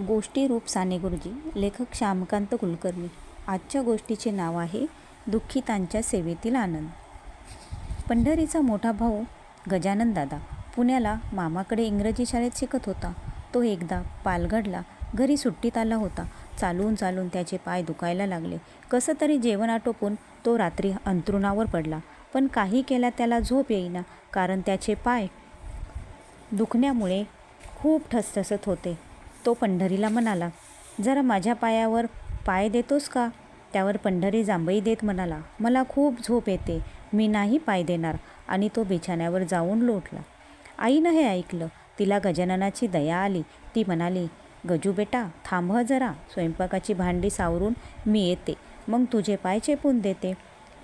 गोष्टी रूप साने गुरुजी लेखक श्यामकांत कुलकर्णी. आजच्या गोष्टीचे नाव आहे दुःखितांच्या सेवेतील आनंद. पंढरीचा मोठा भाऊ गजानन दादा पुण्याला मामाकडे इंग्रजी शाळेत शिकत होता. तो एकदा पालघडला घरी सुट्टीत आला होता. चालून चालून त्याचे पाय दुखायला लागले. कसं तरी जेवण आटोपून तो रात्री अंथरुणावर पडला. पण काही केल्या त्याला झोप येईना कारण त्याचे पाय दुखण्यामुळे खूप ठसठसत होते. तो पंढरीला म्हणाला जरा माझ्या पायावर पाय देतोस का? त्यावर पंढरी जांभई देत म्हणाला मला खूप झोप येते मी नाही पाय देणार. आणि तो बिछाण्यावर जाऊन लोटला. आईनं हे ऐकलं तिला गजाननाची दया आली. ती म्हणाली गजू बेटा थांब जरा स्वयंपाकाची भांडी सावरून मी येते मग तुझे पाय चेपून देते.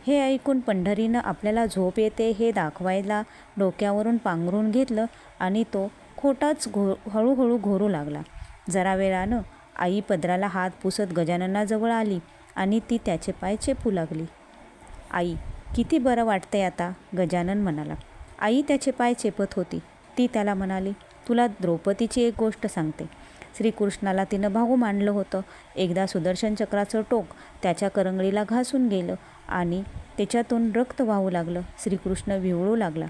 हे ऐकून पंढरीनं आपल्याला झोप येते हे दाखवायला डोक्यावरून पांघरून घेतलं आणि तो खोटाच घो हळूहळू घोरू लागला. जरा वेळानं आई पदराला हात पुसत गजाननाजवळ आली आणि ती त्याचे पाय चेपू लागली. आई किती बरं वाटतंय आता गजानन म्हणाला. आई त्याचे पाय चेपत होती. ती त्याला म्हणाली तुला द्रौपदीची एक गोष्ट सांगते. श्रीकृष्णाला तिनं भाऊ मांडलं होतं. एकदा सुदर्शन चक्राचं टोक त्याच्या करंगळीला घासून गेलं आणि त्याच्यातून रक्त वाहू लागलं. श्रीकृष्ण विवळू लागला.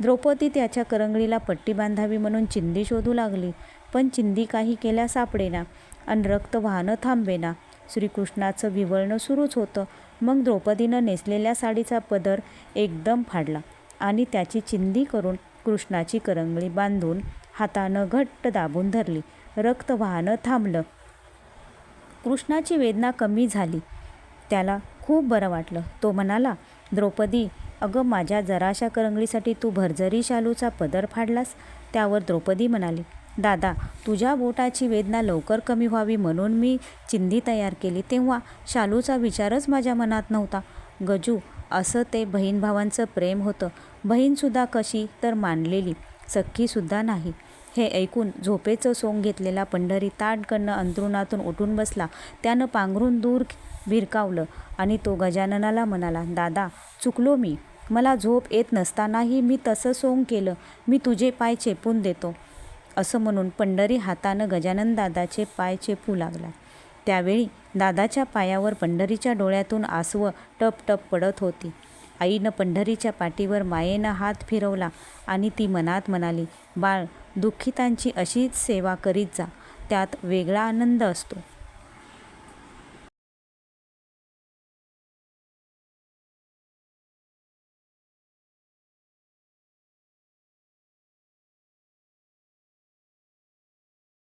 द्रौपदी त्याच्या करंगळीला पट्टी बांधावी म्हणून चिंदी शोधू लागली. पण चिंदी काही केल्या सापडेना. आणि रक्त वाहनं थांबेना. श्रीकृष्णाचं विवळणं सुरूच होतं. मग द्रौपदीनं नेसलेल्या साडीचा पदर एकदम फाडला आणि त्याची चिंदी करून कृष्णाची करंगळी बांधून हातानं घट्ट दाबून धरली. रक्त वाहनं थांबलं. कृष्णाची वेदना कमी झाली. त्याला खूप बरं वाटलं. तो म्हणाला द्रौपदी अगं माझ्या जराशा करंगळीसाठी तू भरजरी शालूचा पदर फाडलास? त्यावर द्रौपदी म्हणाली दादा तुझ्या बोटाची वेदना लवकर कमी व्हावी म्हणून मी चिंधी तयार केली तेव्हा शालूचा विचारच माझ्या मनात नव्हता. गजू असं ते बहीण भावांचं प्रेम होतं. बहीणसुद्धा कशी तर मानलेली सख्खीसुद्धा नाही. हे ऐकून झोपेचं सोंग घेतलेला पंढरी ताडकडनं अंथरुणातून उठून बसला. त्यानं पांघरून दूर भिरकावलं आणि तो गजाननाला म्हणाला दादा चुकलो मी. मला झोप येत नसतानाही मी तसं सोंग केलं. मी तुझे पाय चेपून देतो. असं म्हणून पंढरी हातानं गजानन दादाचे पाय चेपू लागला. त्यावेळी दादाच्या पायावर पंढरीच्या डोळ्यातून आसवं टप टप पडत होती. आईनं पंढरीच्या पाठीवर मायेनं हात फिरवला आणि ती मनात म्हणाली बाळ दुःखितांची अशीच सेवा करीत जा. त्यात वेगळा आनंद असतो.